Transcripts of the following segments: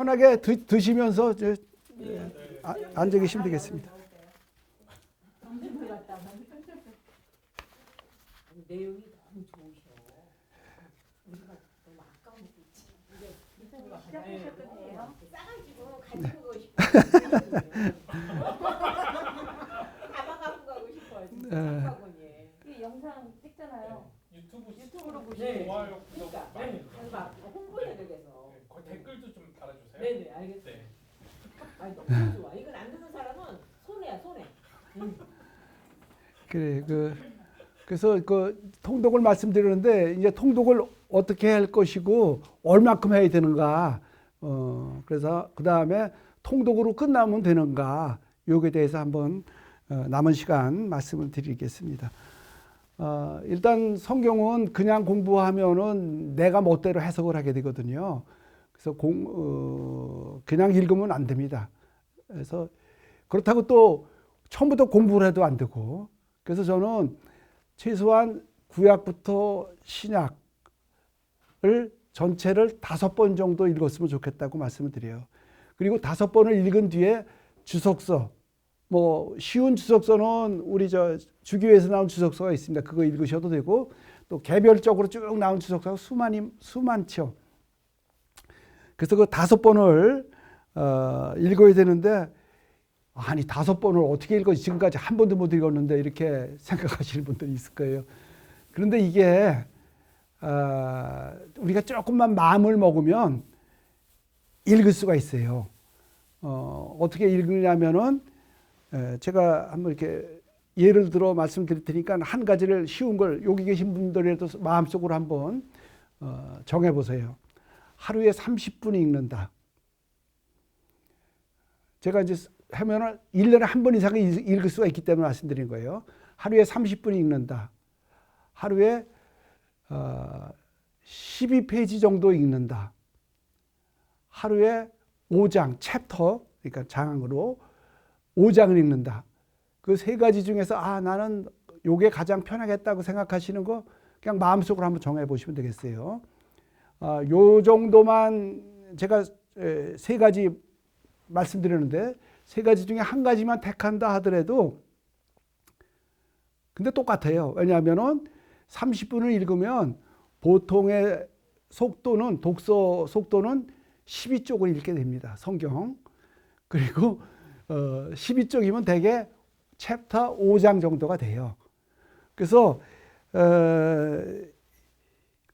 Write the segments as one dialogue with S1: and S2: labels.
S1: 편하게 드, 드시면서 저, 아, 앉아 계시면 되겠습니다.
S2: 내용이 너무 좋으셔. 우리가 너무 아까운 거 있지. 이제 시작하셨거든요. 싸가지고 가지고 가고 싶어. 가방 갖고 가고 싶어.
S1: 네.
S2: 학원에.
S3: 이 영상 찍잖아요.
S4: 유튜브
S3: 유튜브로
S2: 네.
S3: 보시면
S2: 그러니까
S4: 네.
S2: 그래서 막 홍보해야 되겠어.
S4: 네, 거- 댓글도 좀 달아주세요.
S2: 네네 알겠어요.
S4: 네.
S2: 아니 너무 좋아. 이건 안 듣는 사람은 손해야 손해.
S1: 그래 그 그래서 그 통독을 말씀드리는데 이제 통독을 어떻게 할 것이고 얼마큼 해야 되는가 어 그래서 그 다음에 통독으로 끝나면 되는가 요에 대해서 한번 어, 남은 시간 말씀을 드리겠습니다. 어, 일단 성경은 그냥 공부하면은 내가 멋대로 해석을 하게 되거든요. 그래서 공, 어, 그냥 읽으면 안 됩니다. 그래서 그렇다고 또 처음부터 공부를 해도 안 되고 그래서 저는 최소한 구약부터 신약을 전체를 다섯 번 정도 읽었으면 좋겠다고 말씀을 드려요. 그리고 다섯 번을 읽은 뒤에 주석서, 뭐 쉬운 주석서는 우리 저 주교에서 나온 주석서가 있습니다. 그거 읽으셔도 되고 또 개별적으로 쭉 나온 주석서가 수많이 수많죠. 그래서 그 다섯 번을 어, 읽어야 되는데 아니 다섯 번을 어떻게 읽어 지금까지 한 번도 못 읽었는데 이렇게 생각하시는 분들이 있을 거예요. 그런데 이게 어, 우리가 조금만 마음을 먹으면 읽을 수가 있어요. 어, 어떻게 읽느냐면은 에, 제가 한번 이렇게 예를 들어 말씀드릴 테니까 한 가지를 쉬운 걸 여기 계신 분들에도 마음속으로 한번 어, 정해 보세요. 하루에 30분 읽는다. 제가 이제 하면은 1년에 한 번 이상 읽- 읽을 수가 있기 때문에 말씀드린 거예요. 하루에 30분 읽는다. 하루에 어, 12페이지 정도 읽는다. 하루에 5장, 챕터, 그러니까 장으로 5장을 읽는다. 그 세 가지 중에서 아, 나는 요게 가장 편하겠다고 생각하시는 거 그냥 마음속으로 한번 정해 보시면 되겠어요. 아, 요 정도만 제가 에, 세 가지 말씀드렸는데 세 가지 중에 한 가지만 택한다 하더라도 근데 똑같아요. 왜냐하면은 30분을 읽으면 보통의 속도는 독서 속도는 12쪽을 읽게 됩니다. 성경. 그리고 어 12쪽이면 대개 챕터 5장 정도가 돼요. 그래서 어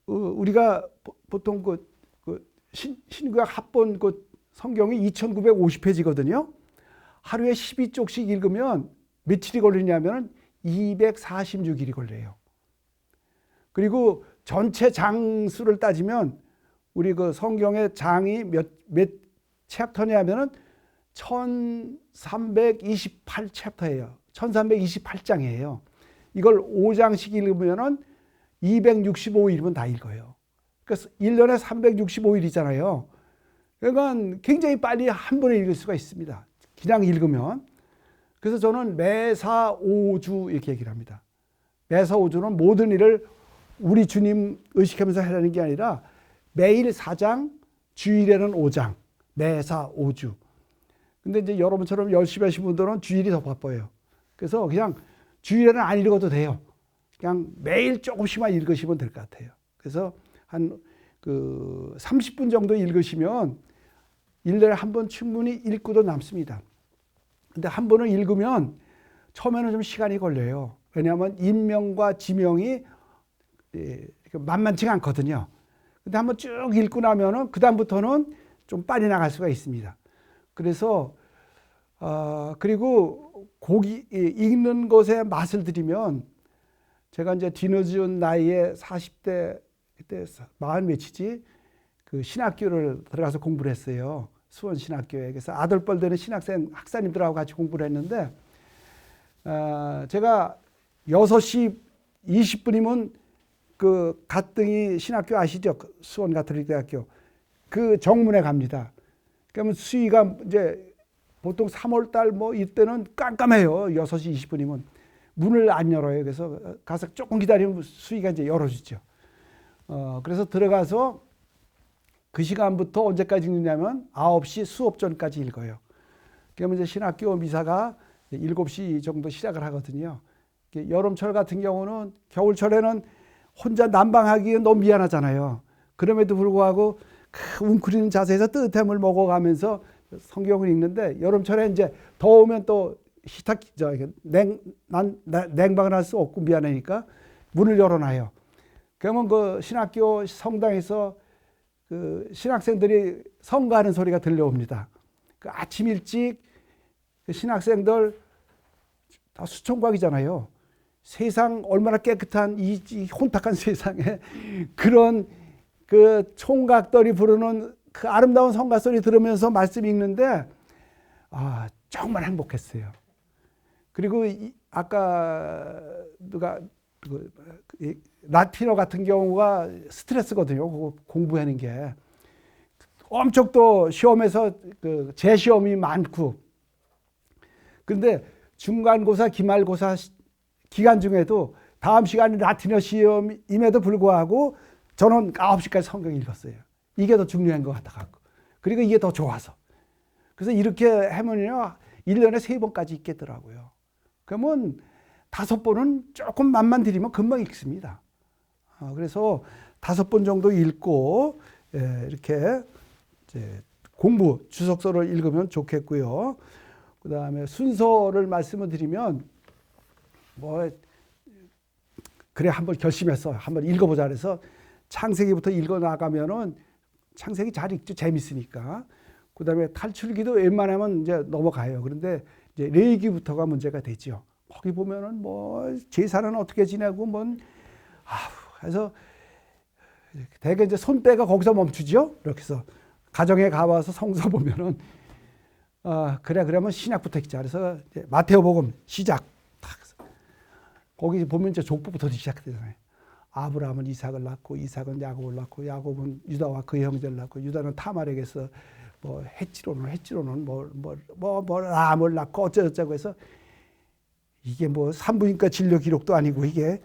S1: 어, 우리가 보- 보통 그, 그 신, 신구약 합본 그 성경이 2,950페이지거든요. 하루에 12쪽씩 읽으면 며칠이 걸리냐면 246일이 걸려요. 그리고 전체 장수를 따지면 우리 그 성경의 장이 몇, 몇 챕터냐면은 1328 챕터예요. 1328장이에요. 이걸 5장씩 읽으면은 265일이면 다 읽어요. 그래서 1년에 365일이잖아요. 그러니까 굉장히 빨리 한 번에 읽을 수가 있습니다. 그냥 읽으면. 그래서 저는 매사 오주 이렇게 얘기를 합니다. 매사 오주는 모든 일을 우리 주님 의식하면서 하라는 게 아니라 매일 4장, 주일에는 5장, 매사 오주. 근데 이제 여러분처럼 열심히 하신 분들은 주일이 더 바빠요. 그래서 그냥 주일에는 안 읽어도 돼요. 그냥 매일 조금씩만 읽으시면 될 것 같아요. 그래서 한 그 30분 정도 읽으시면 1년에 한 번 충분히 읽고도 남습니다. 근데 한 번을 읽으면 처음에는 좀 시간이 걸려요. 왜냐하면 인명과 지명이 예, 만만치가 않거든요. 근데 한번 쭉 읽고 나면은 그다음부터는 좀 빨리 나갈 수가 있습니다. 그래서 어, 그리고 고기 이, 읽는 것에 맛을 들이면 제가 이제 뒤늦은 나이에 40대 그때 마흔 몇이지 그 신학교를 들어가서 공부를 했어요. 수원 신학교에. 그래서 아들뻘 되는 신학생 학사님들하고 같이 공부를 했는데 어, 제가 6시 20분이면 그 가등이 신학교 아시죠? 그 수원 가톨릭 대학교. 그 정문에 갑니다. 그러면 수위가 이제 보통 3월 달 뭐 이때는 깜깜해요. 6시 20분이면 문을 안 열어요. 그래서 가서 조금 기다리면 수위가 이제 열어주죠. 어, 그래서 들어가서 그 시간부터 언제까지 읽냐면 9시 수업 전까지 읽어요. 그러면 이제 신학교 미사가 7시 정도 시작을 하거든요. 여름철 같은 경우는 겨울철에는 혼자 난방하기에 너무 미안하잖아요. 그럼에도 불구하고 그 웅크리는 자세에서 뜨뜻함을 먹어가면서 성경을 읽는데 여름철에 이제 더우면 또 히타 저 이게 냉, 난, 나- 냉방을 할 수 없고 미안하니까 문을 열어놔요. 그러면 그 신학교 성당에서 그 신학생들이 성가하는 소리가 들려옵니다. 그 아침 일찍 그 신학생들 다 수총각이잖아요. 세상 얼마나 깨끗한 이, 이 혼탁한 세상에 그런 그 총각들이 부르는 그 아름다운 성가 소리 들으면서 말씀 읽는데 아 정말 행복했어요. 그리고 이, 아까 누가 그, 이, 라틴어 같은 경우가 스트레스거든요. 공부하는 게 엄청 또 시험에서 그 재시험이 많고 그런데 중간고사, 기말고사 시- 기간 중에도 다음 시간에 라틴어 시험임에도 불구하고 저는 9시까지 성경 읽었어요. 이게 더 중요한 것 같아갖고. 그리고 이게 더 좋아서. 그래서 이렇게 하면요. 1년에 세 번까지 읽겠더라고요. 그러면 다섯 번은 조금 맘만 들이면 금방 읽습니다. 어, 그래서 다섯 번 정도 읽고 예, 이렇게 공부 주석서를 읽으면 좋겠고요. 그 다음에 순서를 말씀을 드리면 뭐 그래 한번 결심해서 한번 읽어보자 그래서 창세기부터 읽어 나가면은 창세기 잘 읽죠. 재밌으니까. 그 다음에 탈출기도 웬만하면 이제 넘어가요. 그런데 이제 레이기부터가 문제가 되죠 거기 보면은 뭐 제사는 어떻게 지내고 뭔 아 우 그래서 대개 이제 손때가 거기서 멈추죠 이렇게 해서 가정에 가봐서 성서 보면은 아 그래 그러면 신약부터 읽자. 그래서 이제 마태오복음 시작. 탁 거기 보면 이제 족보부터 시작되잖아요. 아브라함은 이삭을 낳고 이삭은 야곱을 낳고 야곱은 유다와 그 형제를 낳고 유다는 타말에게서 뭐 헤지로는 헤지로는 뭐뭐뭐뭐 람을 낳고 어쩌고저쩌고 해서 이게 뭐 산부인과 진료 기록도 아니고 이게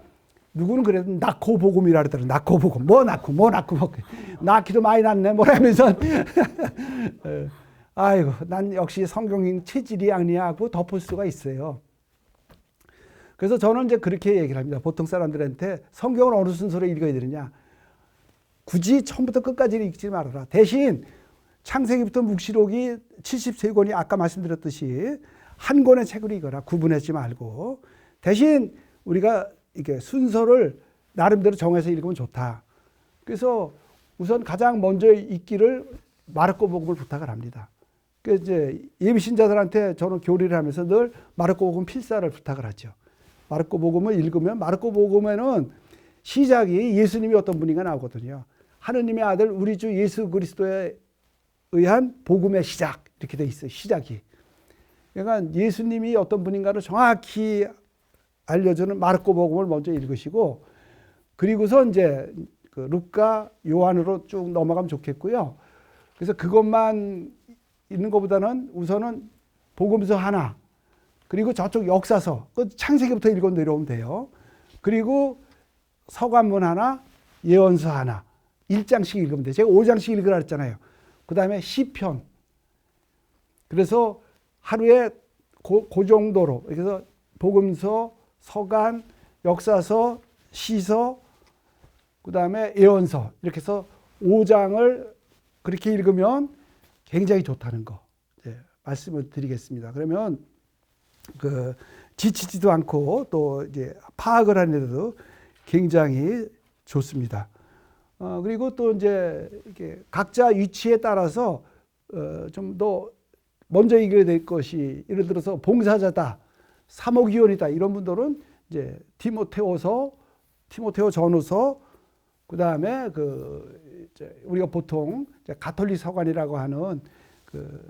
S1: 누구는 그래도 낳고 복음이라 그러더라. 낳고 복음. 뭐 낳고 뭐 낳고 뭐 낳기도 많이 낳네 뭐라면서 어, 아이고 난 역시 성경인 체질이 아니하고 덮을 수가 있어요. 그래서 저는 이제 그렇게 얘기를 합니다. 보통 사람들한테 성경을 어느 순서로 읽어야 되느냐. 굳이 처음부터 끝까지 읽지 말아라. 대신 창세기부터 묵시록이 73권이 아까 말씀드렸듯이 한 권의 책으로 읽어라. 구분하지 말고. 대신 우리가 이게 순서를 나름대로 정해서 읽으면 좋다. 그래서 우선 가장 먼저 읽기를 마르코 복음을 부탁을 합니다. 그 이제 예비 신자들한테 저는 교리를 하면서 늘 마르코 복음 필사를 부탁을 하죠. 마르코 복음을 읽으면 마르코 복음에는 시작이 예수님이 어떤 분인가 나오거든요. 하느님의 아들 우리 주 예수 그리스도에 의한 복음의 시작 이렇게 돼 있어요. 시작이. 그러니까 예수님이 어떤 분인가를 정확히 알려주는 마르코 복음을 먼저 읽으시고 그리고서 이제 그 루카 요한으로 쭉 넘어가면 좋겠고요. 그래서 그것만 있는 것보다는 우선은 복음서 하나 그리고 저쪽 역사서 그 창세기부터 읽어 내려오면 돼요. 그리고 서관문 하나, 예언서 하나, 1장씩 읽으면 돼요. 제가 5장씩 읽으라 했잖아요. 그 다음에 시편. 그래서 하루에 그, 그 정도로 그래서 복음서, 서간, 역사서, 시서, 그 다음에 예언서 이렇게 해서 5장을 그렇게 읽으면 굉장히 좋다는 거 예, 말씀을 드리겠습니다. 그러면 그 지치지도 않고 또 이제 파악을 하는데도 굉장히 좋습니다. 어, 그리고 또 이제 이렇게 각자 위치에 따라서 어, 좀 더 먼저 읽어야 될 것이 예를 들어서 봉사자다, 사목위원이다 이런 분들은 이제 티모테오서, 티모테오 전후서, 그 다음에 그 우리가 보통 가톨릭 서관이라고 하는 그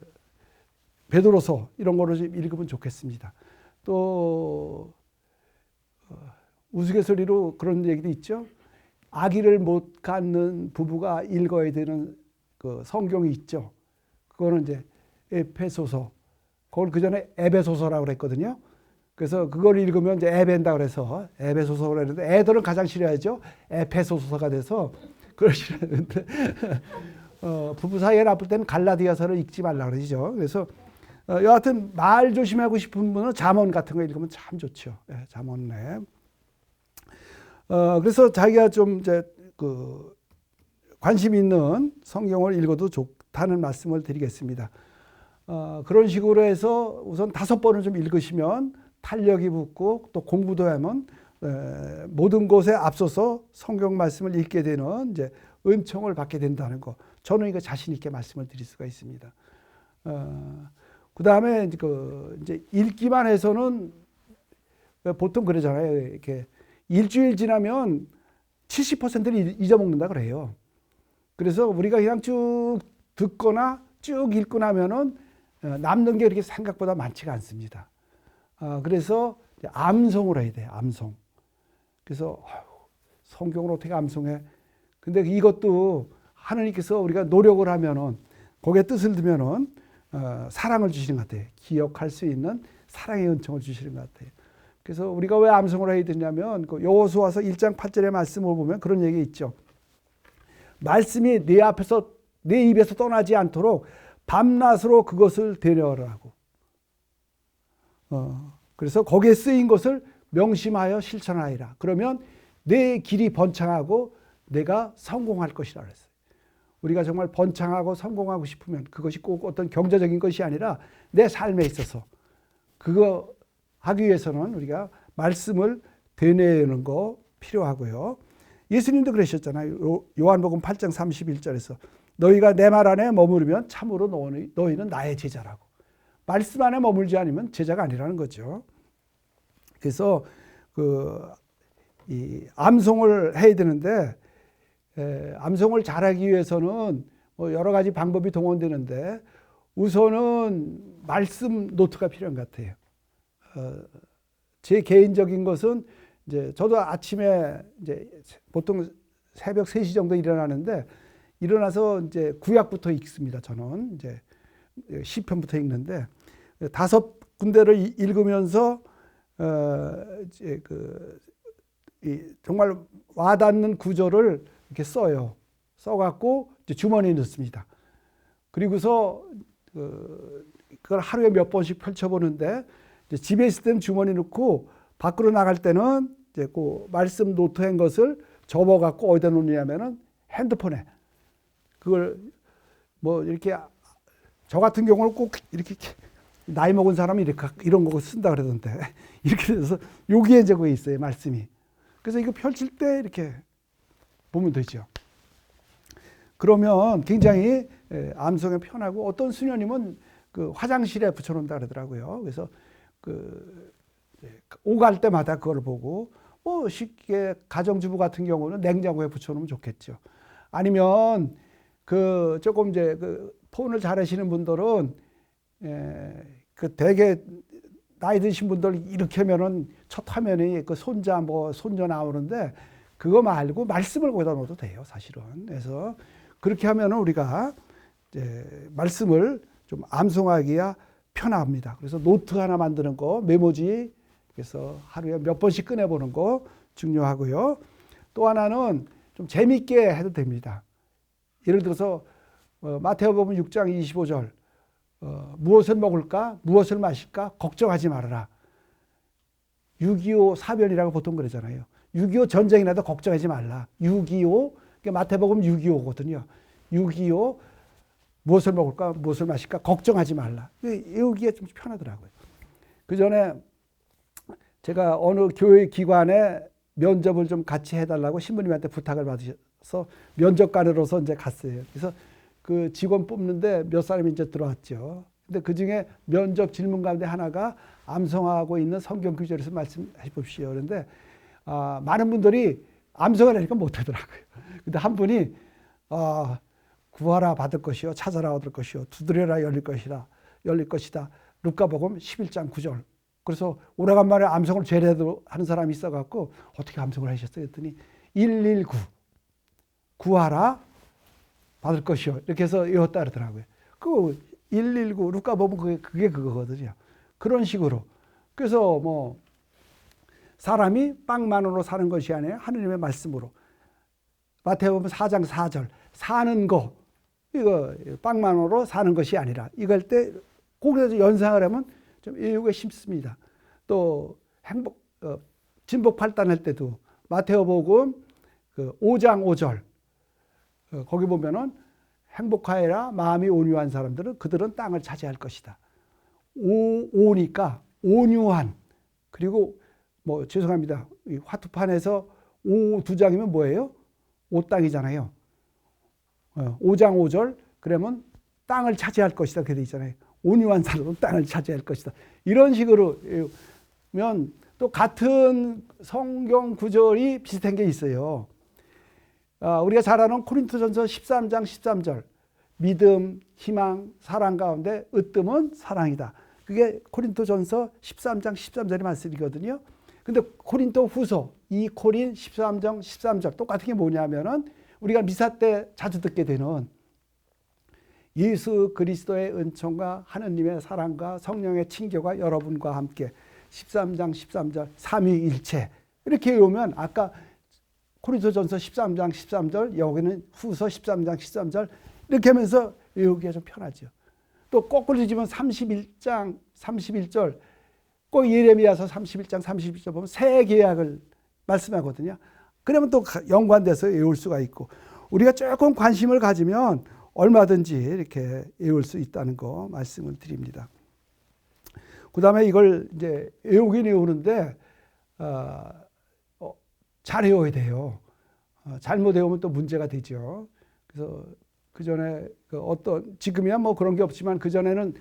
S1: 베드로서 이런 거를 좀 읽으면 좋겠습니다. 또 어, 우스갯소리로 그런 얘기도 있죠. 아기를 못 갖는 부부가 읽어야 되는 그 성경이 있죠. 그거는 이제 에페소서. 그걸 그 전에 에베소서라고 그랬거든요. 그래서 그걸 읽으면 이제 에벤다 그래서 에베소서라고 그랬는데 애들은 가장 싫어하죠. 에페소서가 돼서 그걸 싫어하는데 어, 부부 사이에 나쁠 때는 갈라디아서를 읽지 말라 그러죠. 그래서 어, 여하튼 말 조심하고 싶은 분은 잠언 같은 거 읽으면 참 좋죠. 예, 잠언에. 어, 그래서 자기가 좀 이제 그 관심 있는 성경을 읽어도 좋다는 말씀을 드리겠습니다. 어, 그런 식으로 해서 우선 다섯 번을 좀 읽으시면 탄력이 붙고 또 공부도 하면 에, 모든 것에 앞서서 성경 말씀을 읽게 되는 이제 은총을 받게 된다는 거. 저는 이거 자신 있게 말씀을 드릴 수가 있습니다. 어, 그 다음에 그 이제 읽기만 해서는 보통 그러잖아요. 이렇게 일주일 지나면 70%를 잊어먹는다 그래요. 그래서 우리가 그냥 쭉 듣거나 쭉 읽고 나면은 어, 남는 게 그렇게 생각보다 많지가 않습니다. 아, 그래서 암송을 해야 돼요. 암송. 그래서 아유, 성경을 어떻게 암송해? 근데 이것도 하나님께서 우리가 노력을 하면은 거기에 뜻을 두면은 어, 사랑을 주시는 것 같아요. 기억할 수 있는 사랑의 은총을 주시는 것 같아요. 그래서 우리가 왜 암송을 해야 되냐면 그 여호수아서 1장 8절의 말씀을 보면 그런 얘기 있죠. 말씀이 내 앞에서 내 입에서 떠나지 않도록 밤낮으로 그것을 되려라고. 어, 그래서 거기에 쓰인 것을 명심하여 실천하리라. 그러면 내 길이 번창하고 내가 성공할 것이라 그랬어요. 우리가 정말 번창하고 성공하고 싶으면 그것이 꼭 어떤 경제적인 것이 아니라 내 삶에 있어서 그거 하기 위해서는 우리가 말씀을 되뇌는 거 필요하고요. 예수님도 그러셨잖아요. 요- 요한복음 8장 31절에서 너희가 내 말 안에 머무르면 참으로 너희, 너희는 나의 제자라고. 말씀 안에 머물지 않으면 제자가 아니라는 거죠. 그래서 그이 암송을 해야 되는데 에, 암송을 잘하기 위해서는 뭐 여러 가지 방법이 동원되는데 우선은 말씀 노트가 필요한 것 같아요. 어, 제 개인적인 것은 이제 저도 아침에 이제 보통 새벽 3시 정도 일어나는데 일어나서 이제 구약부터 읽습니다. 저는 이제 시편부터 읽는데 다섯 군데를 이- 읽으면서 어그이 정말 와닿는 구절을 이렇게 써요. 써갖고 주머니에 넣습니다. 그리고서 그 그걸 하루에 몇 번씩 펼쳐보는데 집에 있을 때는 주머니 넣고 밖으로 나갈 때는 이제 그 말씀 노트한 것을 접어갖고 어디다 놓냐면은 핸드폰에 그걸 뭐 이렇게 저 같은 경우는 꼭 이렇게 나이 먹은 사람이 이렇게 이런 거 쓴다 그러던데 이렇게 돼서 여기에 이제 그게 있어요 말씀이 그래서 이거 펼칠 때 이렇게 보면 되죠. 그러면 굉장히 에, 암송에 편하고 어떤 수녀님은 그 화장실에 붙여놓는다 그러더라고요. 그래서 그 예, 오갈 때마다 그걸 보고 뭐 쉽게 가정주부 같은 경우는 냉장고에 붙여놓으면 좋겠죠. 아니면 그 조금 이제 그 폰을 잘 하시는 분들은 에, 그 되게 나이 드신 분들 이렇게 하면은 첫 화면이 그 손자 뭐 손자 나오는데 그거 말고 말씀을 거기다 넣어도 돼요 사실은. 그래서 그렇게 하면은 우리가 이제 말씀을 좀 암송하기가 편합니다. 그래서 노트 하나 만드는 거 메모지. 그래서 하루에 몇 번씩 꺼내보는 거 중요하고요. 또 하나는 좀 재밌게 해도 됩니다. 예를 들어서 어, 마태복음 6장 25절 어, 무엇을 먹을까? 무엇을 마실까? 걱정하지 말아라. 6.25 사변이라고 보통 그러잖아요. 6.25 전쟁이 나도 걱정하지 말라. 6.25, 마태복음 6.25거든요. 6.25 무엇을 먹을까? 무엇을 마실까? 걱정하지 말라. 여기에 좀 편하더라고요. 그 전에 제가 어느 교회 기관에 면접을 좀 같이 해달라고 신부님한테 부탁을 받으셔서 면접관으로서 이제 갔어요. 그래서 그 직원 뽑는데 몇 사람이 이제 들어왔죠. 근데 그 중에 면접 질문 가운데 하나가 암송하고 있는 성경 구절에서 말씀해 봅시오. 그런데 아, 많은 분들이 암송을 하니까 못하더라고요. 근데 한 분이 아, 구하라 받을 것이요 찾아라 얻을 것이요 두드려라 열릴 것이라 열릴 것이다. 루카복음 11장 9절. 그래서 오래간만에 암송을 제대로 하는 사람이 있어갖고 어떻게 암송을 하셨어요? 했더니 119 구하라 받을 것이요. 이렇게 해서 외웠다 그러더라고요. 그 119 루카 보면 그게, 그게 그거거든요. 그런 식으로. 그래서 뭐 사람이 빵만으로 사는 것이 아니라 하느님의 말씀으로. 마태복음 4장 4절 사는 거 이거 빵만으로 사는 것이 아니라 이걸 때 거기서 연상을 하면 좀 애우가 쉽습니다. 또 행복 어, 진복 팔단할 때도 마태오복음 그 5장 5절 어, 거기 보면은 행복하여라 마음이 온유한 사람들은 그들은 땅을 차지할 것이다. 오, 오니까 온유한 그리고 뭐 죄송합니다. 이 화투판에서 오 두 장이면 뭐예요? 오 땅이잖아요. 어, 5장 5절 그러면 땅을 차지할 것이다 그돼 있잖아요. 온유한 사람은 땅을 차지할 것이다. 이런 식으로 면 또 같은 성경 구절이 비슷한 게 있어요. 아, 우리가 잘 아는 코린토전서 13장 13절 믿음, 희망, 사랑 가운데 으뜸은 사랑이다. 그게 코린토전서 13장 13절의 말씀이거든요. 근데 코린토 후서 2코린 13장 13절 똑같은 게 뭐냐면은 우리가 미사 때 자주 듣게 되는 예수 그리스도의 은총과 하느님의 사랑과 성령의 친교가 여러분과 함께 13장 13절 삼위일체 이렇게 외우면 아까 코린토전서 13장 13절 여기는 후서 13장 13절 이렇게 하면서 외우기가 좀 편하죠. 또 거꾸로 뒤집으면 31장 31절 꼭 예레미야서 31장 31절 보면 새 계약을 말씀하거든요. 그러면 또 연관돼서 외울 수가 있고 우리가 조금 관심을 가지면 얼마든지 이렇게 외울 수 있다는 거 말씀을 드립니다. 그 다음에 이걸 이제 외우긴 외우는데 어, 어, 잘 외워야 돼요. 어, 잘못 외우면 또 문제가 되죠. 그래서 그 전에 그 어떤 지금이야 뭐 그런 게 없지만 그 전에는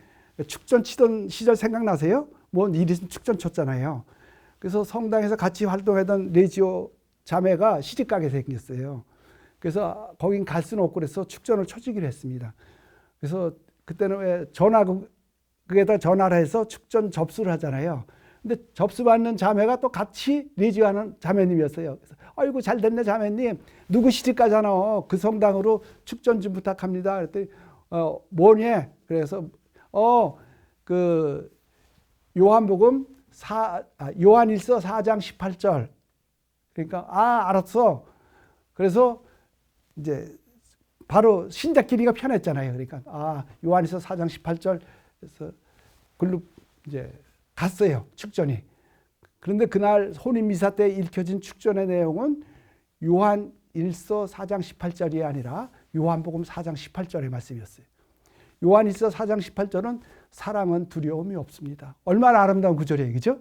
S1: 축전 치던 시절 생각나세요? 뭐 있으면 축전 쳤잖아요. 그래서 성당에서 같이 활동하던 레지오 자매가 시집 가게 생겼어요. 그래서 거긴 갈 수는 없고 그래서 축전을 쳐주기로 했습니다. 그래서 그때는 왜 전화 그에다 전화를 해서 축전 접수를 하잖아요. 근데 접수 받는 자매가 또 같이 리지하는 자매님이었어요. 그래서 아이고 잘 됐네 자매님. 누구 시집 가잖아. 그 성당으로 축전 좀 부탁합니다. 그랬더니 어 뭐니? 그래서 어 그 요한복음 사 아, 요한일서 4장 18절. 그러니까 아 알았어. 그래서 이제 바로 신자끼리가 편했잖아요. 그러니까 아 요한일서 4장 18절 그래서 글로 이제 갔어요. 축전이. 그런데 그날 혼인 미사 때 읽혀진 축전의 내용은 요한 1서 4장 18절이 아니라 요한복음 4장 18절의 말씀이었어요. 요한 1서 4장 18절은 사랑은 두려움이 없습니다. 얼마나 아름다운 구절이에요. 그죠?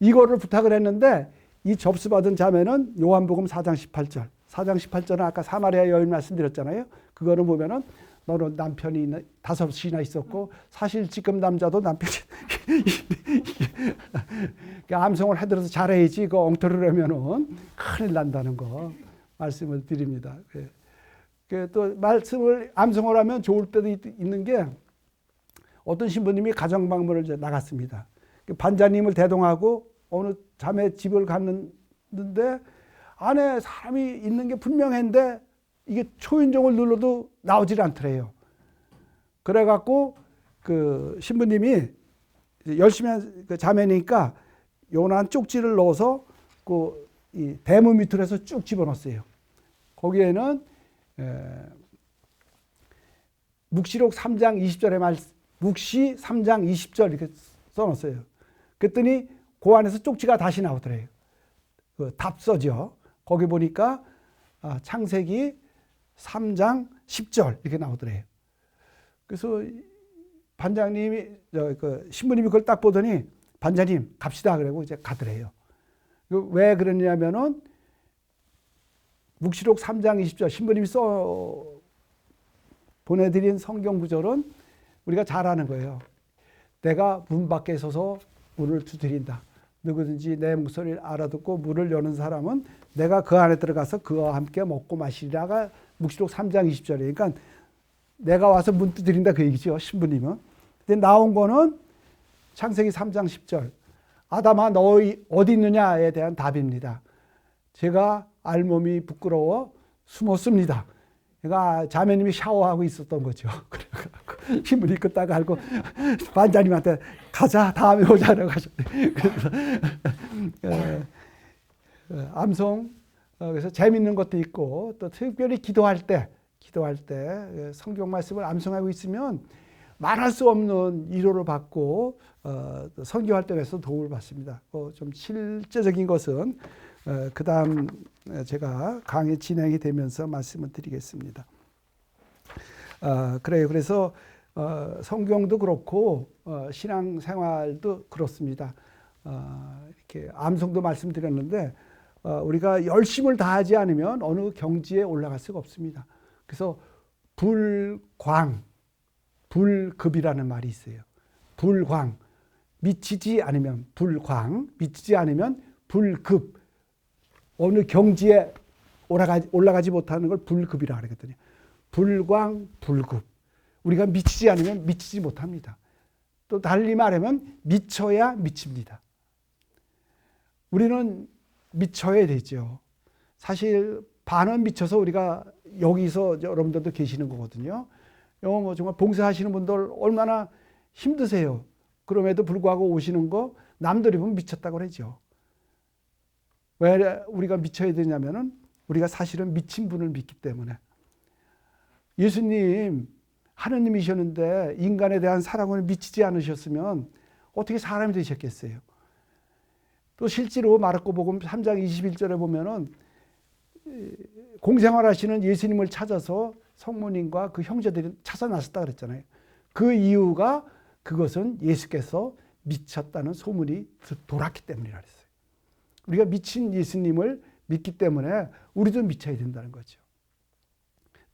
S1: 이거를 부탁을 했는데 이 접수받은 자매는 요한복음 4장 18절. 4장 18절은 아까 사마리아 여인 말씀드렸잖아요. 그거는 보면은 너는 남편이 있나- 다섯이나 있었고 사실 지금 남자도 남편이 그 암송을 해들어서 잘해야지 그 엉터리를 하면은 큰일 난다는 거 말씀을 드립니다. 그- 그또 말씀을 암송을 하면 좋을 때도 있- 있는 게 어떤 신부님이 가정 방문을 나갔습니다. 그 반자님을 대동하고 어느 자매 집을 갔는데 안에 사람이 있는 게 분명한데 이게 초인종을 눌러도 나오질 않더래요. 그래갖고 그 신부님이 열심히 한그 자매니까 요난 쪽지를 넣어서 그 이 대문 밑으로 해서 쭉 집어넣었어요. 거기에는 에, 묵시록 3장 20절의 말 묵시 3장 20절 이렇게 써놨어요. 그랬더니 그 안에서 쪽지가 다시 나오더래요. 그 답서죠. 거기 보니까 아, 창세기 3장 10절 이렇게 나오더래요. 그래서 반장님이 저그 신부님이 그걸 딱 보더니 반장님 갑시다 그러고 이제 가더래요. 그왜 그러냐면은 묵시록 3장 20절 신부님이 써 보내드린 성경 구절은 우리가 잘 아는 거예요. 내가 문 밖에 서서 문을 두드린다. 누구든지 내 목소리를 알아듣고 문을 여는 사람은 내가 그 안에 들어가서 그와 함께 먹고 마시리라가 묵시록 3장 20절이에요. 그러니까 내가 와서 문 두드린다 그 얘기죠. 신부님은. 근데 나온 거는 창세기 3장 10절. 아담아 너 어디 있느냐에 대한 답입니다. 제가 알몸이 부끄러워 숨었습니다. 그러니까 자매님이 샤워하고 있었던 거죠. 그래갖고 신부님 끄딱 알고 반장님한테 가자 다음에 오자라고 하셨대. 그래서 에, 에, 암송 어, 그래서 재밌는 것도 있고 또 특별히 기도할 때 기도할 때 예, 성경 말씀을 암송하고 있으면 말할 수 없는 위로를 받고 어, 또 선교 활동에서 도움을 받습니다. 어, 좀 실제적인 것은 어, 그 다음 제가 강의 진행이 되면서 말씀을 드리겠습니다. 어, 그래요. 그래서 어, 성경도 그렇고 어, 신앙 생활도 그렇습니다. 어, 이렇게 암송도 말씀드렸는데 어, 우리가 열심을 다하지 않으면 어느 경지에 올라갈 수가 없습니다. 그래서 불광, 불급이라는 말이 있어요. 불광, 미치지 않으면 불광, 미치지 않으면 불급. 어느 경지에 올라가지, 올라가지 못하는 걸 불급이라 그러거든요. 불광, 불급. 우리가 미치지 않으면 미치지 못합니다. 또 달리 말하면 미쳐야 미칩니다. 우리는 미쳐야 되죠. 사실 반은 미쳐서 우리가 여기서 여러분들도 계시는 거거든요. 어, 뭐 정말 봉사하시는 분들 얼마나 힘드세요. 그럼에도 불구하고 오시는 거 남들이 보면 미쳤다고 그러죠. 왜 우리가 미쳐야 되냐면은 우리가 사실은 미친 분을 믿기 때문에 예수님 하느님이셨는데 인간에 대한 사랑을 미치지 않으셨으면 어떻게 사람이 되셨겠어요? 또 실제로 마르코 복음 3장 21절에 보면은 공생활 하시는 예수님을 찾아서 성모님과 그 형제들이 찾아 나섰다 그랬잖아요. 그 이유가 그것은 예수께서 미쳤다는 소문이 돌았기 때문이라 그랬어요. 우리가 미친 예수님을 믿기 때문에 우리도 미쳐야 된다는 거죠.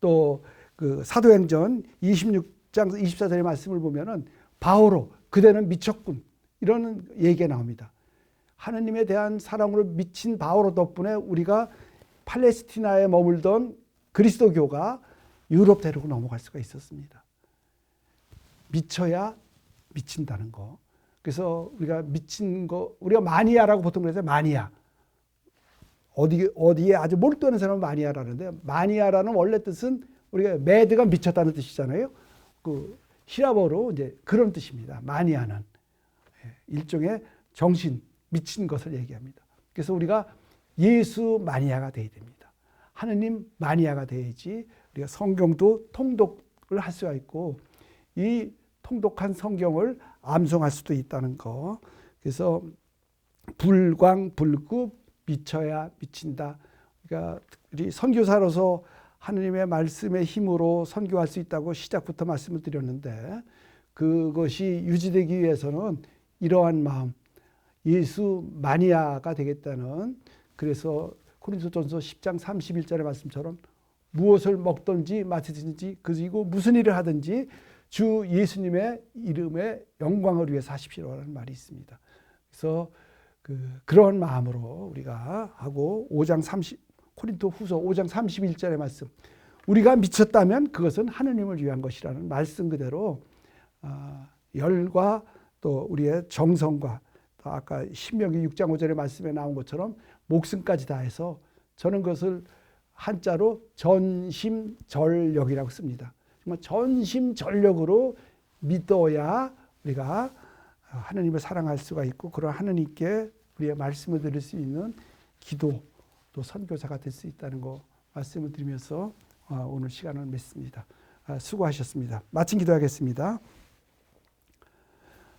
S1: 또 그 사도행전 26장 24절의 말씀을 보면은 바오로 그대는 미쳤군 이런 얘기가 나옵니다. 하느님에 대한 사랑으로 미친 바오로 덕분에 우리가 팔레스티나에 머물던 그리스도교가 유럽 대륙으로 넘어갈 수가 있었습니다. 미쳐야 미친다는 거. 그래서 우리가 미친 거, 우리가 마니아라고 보통 그래서 마니아. 어디, 어디에 아주 몰두하는 사람은 마니아라는데, 마니아라는 원래 뜻은 우리가 매드가 미쳤다는 뜻이잖아요. 그 히라버로 이제 그런 뜻입니다. 마니아는. 예, 일종의 정신, 미친 것을 얘기합니다. 그래서 우리가 예수 마니아가 돼야 됩니다. 하느님 마니아가 돼야지 우리가 성경도 통독을 할 수가 있고 이 통독한 성경을 암송할 수도 있다는 거. 그래서 불광 불급 미쳐야 미친다. 그러니까 우리 선교사로서 하느님의 말씀의 힘으로 선교할 수 있다고 시작부터 말씀을 드렸는데 그것이 유지되기 위해서는 이러한 마음 예수 마니아가 되겠다는 그래서 코린토전서 10장 31절의 말씀처럼 무엇을 먹든지 마시든지 그리고 무슨 일을 하든지 주 예수님의 이름의 영광을 위해서 하십시오라는 말이 있습니다. 그래서 그 그런 마음으로 우리가 하고 5장 30 코린토 후서 5장 31절의 말씀 우리가 미쳤다면 그것은 하느님을 위한 것이라는 말씀 그대로 아, 열과 또 우리의 정성과 또 아까 신명기 6장 5절의 말씀에 나온 것처럼 목숨까지 다해서 저는 그것을 한자로 전심전력이라고 씁니다. 정말 전심전력으로 믿어야 우리가 하느님을 사랑할 수가 있고 그런 하느님께 우리의 말씀을 들을 수 있는 기도 또 선교사가 될 수 있다는 거 말씀을 드리면서 어, 오늘 시간을 맺습니다. 아, 수고하셨습니다. 마친 기도하겠습니다.